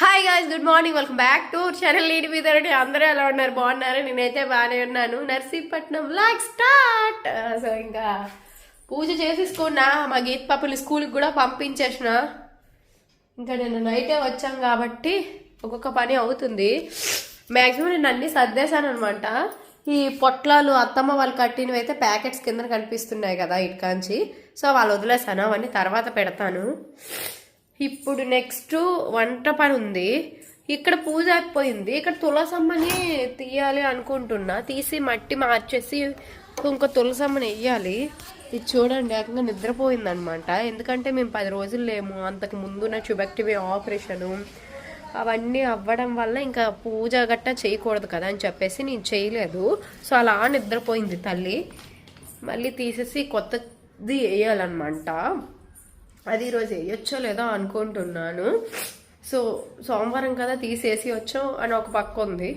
Hi guys good morning welcome back to channel lead మీద అందరూ ఎలా ఉన్నారు? బాగున్నారు? నేనైతే బాగానే ఉన్నాను. నర్సీపట్నం లాగ్ స్టార్ట్ సో ఇంకా పూజ చేసేసుకున్నా. మా గీత పాపని స్కూల్కి కూడా పంపించేసిన. ఇంకా నేను నైటే వచ్చాం కాబట్టి ఒక్కొక్క పని అవుతుంది. మ్యాక్సిమం నేను అన్ని సర్దేశాను అనమాట ఈ పొట్లాలు అత్తమ్మ వాళ్ళు కట్టినవి అయితే ప్యాకెట్స్ కింద కనిపిస్తున్నాయి కదా ఇటుకాంచి సో వాళ్ళు వదిలేసాను అవన్నీ తర్వాత పెడతాను. ఇప్పుడు నెక్స్ట్ వంట పని ఉంది. ఇక్కడ పూజ అయిపోయింది. ఇక్కడ తులసమ్మని తీయాలి అనుకుంటున్నా. తీసి మట్టి మార్చేసి ఇంకో తులసమ్మని వెయ్యాలి. ఇది చూడండి ఏకంగా నిద్రపోయింది అనమాట ఎందుకంటే మేము పది రోజులు లేము. అంతకు ముందున నా ట్యూబెక్టివ్ ఆపరేషను అవన్నీ అవ్వడం వల్ల ఇంకా పూజ గట్టా చేయకూడదు కదా అని చెప్పేసి నేను చేయలేదు. సో అలా నిద్రపోయింది తల్లి. మళ్ళీ తీసేసి కొత్తది వేయాలన్నమాట అది ఈరోజు వేయొచ్చో లేదో అనుకుంటున్నాను. సో సోమవారం కదా తీసేసి వచ్చాం అని ఒక పక్క ఉంది.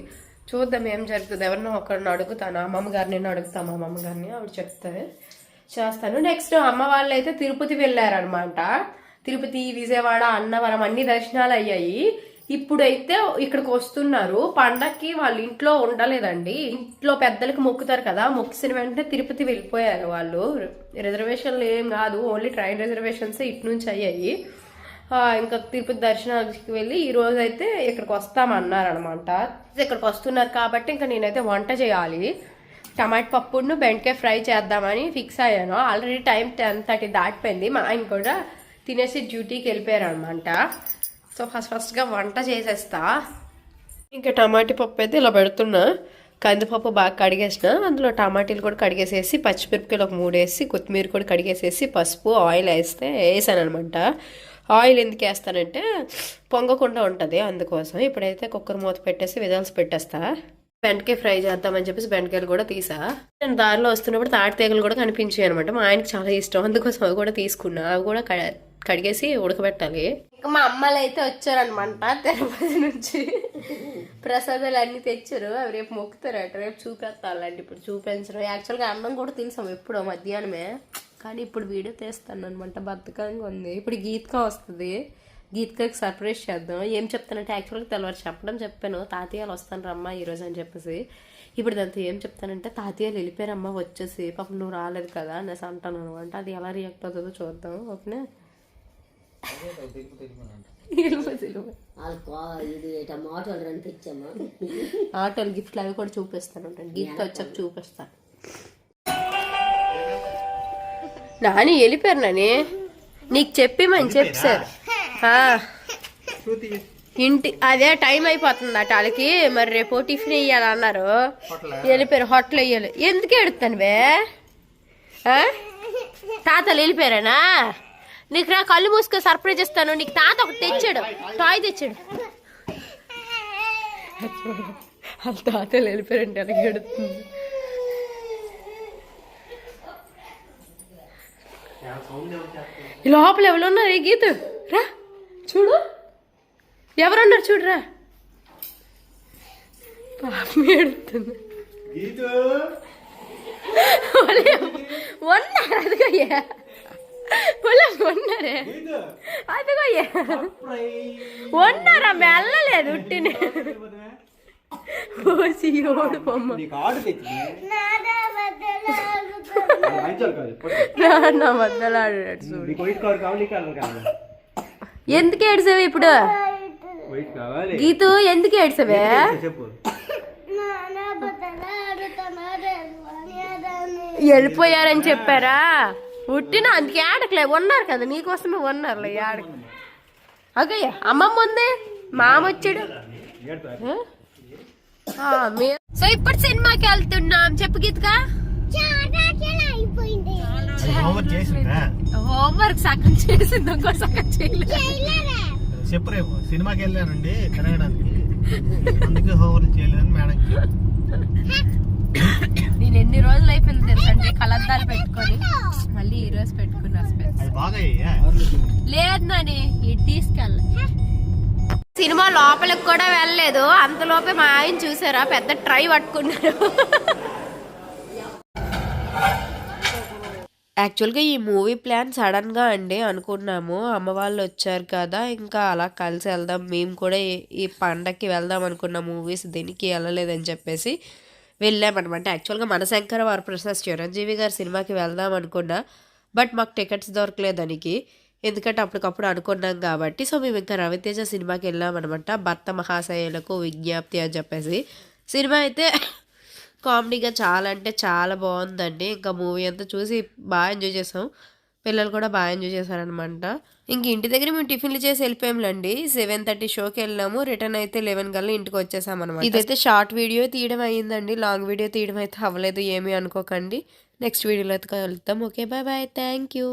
చూద్దాం ఏం జరుగుతుంది. ఎవరినో ఒకరిని అడుగుతాను? అమ్మమ్మ గారిని అడుగుతాం మా అమ్మమ్మ గారిని ఆవిడ చెప్తే చేస్తాను. నెక్స్ట్ అమ్మ వాళ్ళు అయితే తిరుపతి వెళ్ళారనమాట తిరుపతి విజయవాడ అన్నవరం అన్ని దర్శనాలు అయ్యాయి. ఇప్పుడైతే ఇక్కడికి వస్తున్నారు. పండక్కి వాళ్ళ ఇంట్లో ఉండలేదండి. ఇంట్లో పెద్దలకు మొక్కుతారు కదా. మొక్కిసిన వెంటనే తిరుపతి వెళ్ళిపోయారు వాళ్ళు. రిజర్వేషన్లు ఏం కాదు. ఓన్లీ ట్రైన్ రిజర్వేషన్స్ ఇటు నుంచి అయ్యాయి. ఇంకా తిరుపతి దర్శనానికి వెళ్ళి ఈ రోజు అయితే ఇక్కడికి వస్తామన్నారు అనమాట ఇక్కడికి వస్తున్నారు కాబట్టి ఇంకా నేనైతే వంట చేయాలి. టమాటా పప్పును బెండకాయ ఫ్రై చేద్దామని ఫిక్స్ అయ్యాను. ఆల్రెడీ టైం టెన్ థర్టీ దాటిపోయింది. మా ఆయన కూడా తినేసి డ్యూటీకి వెళ్ళిపోయారు అనమాట సో ఫస్ట్ ఫస్ట్గా వంట చేసేస్తా. ఇంకా టమాటీ పప్పు అయితే ఇలా పెడుతున్నా. కందిపప్పు బాగా కడిగేసిన. అందులో టమాటీలు కూడా కడిగేసేసి పచ్చిమిరపకాయలు ఒక మూడు వేసి కొత్తిమీర కూడా కడిగేసేసి పసుపు ఆయిల్ వేస్తే వేసాను అనమాట ఆయిల్ ఎందుకు వేస్తానంటే పొంగకుండా ఉంటుంది అందుకోసం. ఇప్పుడైతే కుక్కర్ మూత పెట్టేసి విజల్స్ పెట్టేస్తా. బెండకాయ ఫ్రై చేద్దామని చెప్పేసి బెండకాయలు కూడా తీసా. నేను దారిలో వస్తున్నప్పుడు తాటి తీగలు కూడా కనిపించాయి అనమాట మా ఆయనకి చాలా ఇష్టం. అందుకోసం అవి కూడా తీసుకున్నా. అవి కూడా క- కడిగేసి ఉడకబెట్టాలి. ఇంకా మా అమ్మలు అయితే వచ్చారనమాట తిరుపతి నుంచి. ప్రసాదాలు అన్ని తెచ్చారు. అవి రేపు మొక్కుతారట. రేపు చూపెత్తాలండి. ఇప్పుడు చూపించడం యాక్చువల్గా అన్నం కూడా తినసాం ఎప్పుడో మధ్యాహ్నమే. కానీ ఇప్పుడు వీడియో తీస్తాను అనమాట బద్ధకంగా ఉంది. ఇప్పుడు గీత్కా వస్తుంది. గీత్కకి సర్ప్రైజ్ చేద్దాం. ఏం చెప్తానంటే యాక్చువల్గా తెల్లవారు చెప్పడం చెప్పాను. తాతయ్యలు వస్తాను రమ్మా ఈరోజు అని చెప్పేసి. ఇప్పుడు దాంతో ఏం చెప్తానంటే తాతయ్యలు వెళ్ళిపోయారమ్మా వచ్చేసి. పాపం నువ్వు రాలేదు కదా అనేసి అంటాను అనమాట అది ఎలా రియాక్ట్ అవుతుందో చూద్దాం. ఓకేనా? ఆటోలు గిఫ్ట్లు అవి కూడా చూపిస్తాను. గీత వచ్చాక చూపిస్తాను. నాని వెళ్ళిపోయారు నాని. నీకు చెప్పిమని చెప్పు సార్. ఇంటి అదే టైం అయిపోతుంది అట వాళ్ళకి. మరి రేపు టిఫిన్ ఇయ్యాలన్నారు వెళ్ళిపోయారు హోటల్ ఇయ్యాలి. ఎందుకు ఎడుతాను బే ఆ? తాతలు వెళ్ళిపోయారేనా? నీకు రా కళ్ళు మూసుకొని సర్ప్రైజ్ ఇస్తాను నీకు తాత ఒకటి తెచ్చాడు టాయ్ తెచ్చాడు వాళ్ళ తాతలు వెళ్ళిపోయారంటే అలాగే ఎడుతుంది ఈ లోపల ఎవరు ఉన్నారు ఈ గీత రా చూడు ఎవరున్నారు చూడురా పాపం ఎడుతుంది ఉన్నారు అదిగోయ్యా ఒలే, ఉన్నారే అదిగోయ్యా ఉన్నారా మెల్లలేదు ఉట్టిని. ఓసి ఓడు బొమ్మ. చూడు. ఎందుకు ఏడ్సావు ఇప్పుడు? గీతు ఎందుకు ఏడ్సావే చెప్పు. వెళ్ళిపోయారని చెప్పారా? పుట్టిన అందుకే ఆడకలే ఉన్నారు కదా నీకోసమే ఉన్నారులే ఆడక అగయ్య అమ్మమ్మ ఉంది? మామ వచ్చాడు? ఏడుతా ఆ, మీ- సో ఇప్పుడు సినిమాకి వెళ్తున్నాం. చెప్పు గీతగా హోంవర్క్ చేసిందా? హోంవర్క్ సగం చేసింది ఇంకో సగం చేయలేదు. చెప్పు రేపు సినిమాకి వెళ్ళానండి తిరగడానికి. అందుకే హోంవర్క్ చేయలేదని మేడం నేను ఎన్ని రోజులు అయిపోయింది తెలుసండి కలద్దాలు పెట్టుకొని మళ్ళీ ఈ రోజు పెట్టుకున్నా స్పెట్స్ అది బాగా అయ్యా లేదు నాని ఇటు తీసుకెళ్ళ. సినిమా లోపలికి కూడా వెళ్ళలేదు. అంతలోపే మా ఆయన చూసారా? పెద్ద ట్రై పట్టుకున్నారు. యాక్చువల్గా ఈ మూవీ ప్లాన్ సడన్గా అండి అనుకున్నాము. అమ్మ వాళ్ళు వచ్చారు కదా ఇంకా అలా కలిసి వెళ్దాం. మేము కూడా ఈ- పండక్కి వెళ్దాం అనుకున్న మూవీస్ దీనికి వెళ్ళలేదని చెప్పేసి వెళ్ళామన్నమాట. యాక్చువల్గా మన శంకర వరప్రసాద్ చిరంజీవి గారి సినిమాకి వెళ్దాం అనుకున్నా. బట్ మాకు టికెట్స్ దొరకలేదు దానికి ఎందుకంటే అప్పటికప్పుడు అనుకున్నాం కాబట్టి. సో మేము ఇంకా రవితేజ సినిమాకి వెళ్ళామన్నమాట భర్త మహాశయులకు విజ్ఞప్తి అని చెప్పేసి. సినిమా అయితే కామెడీగా చాలా అంటే చాలా బాగుందండి. ఇంకా మూవీ అంతా చూసి బాగా ఎంజాయ్ చేసాం. పిల్లలు కూడా బాగా ఎంజాయ్ చేశారనమాట ఇంక ఇంటి దగ్గర మేము టిఫిన్లు చేసి వెళ్ళిపోయాంలేండి. సెవెన్ థర్టీ షోకి వెళ్ళాము రిటర్న్ అయితే లెవెన్ కల్లా ఇంటికి వచ్చేసాం అనమాట ఇదైతే షార్ట్ వీడియో తీయడం అయ్యిందండి. లాంగ్ వీడియో తీయడం అయితే అవ్వలేదు ఏమీ అనుకోకండి. నెక్స్ట్ వీడియోలో అయితే కలుద్దాం. Okay bye bye. Thank you.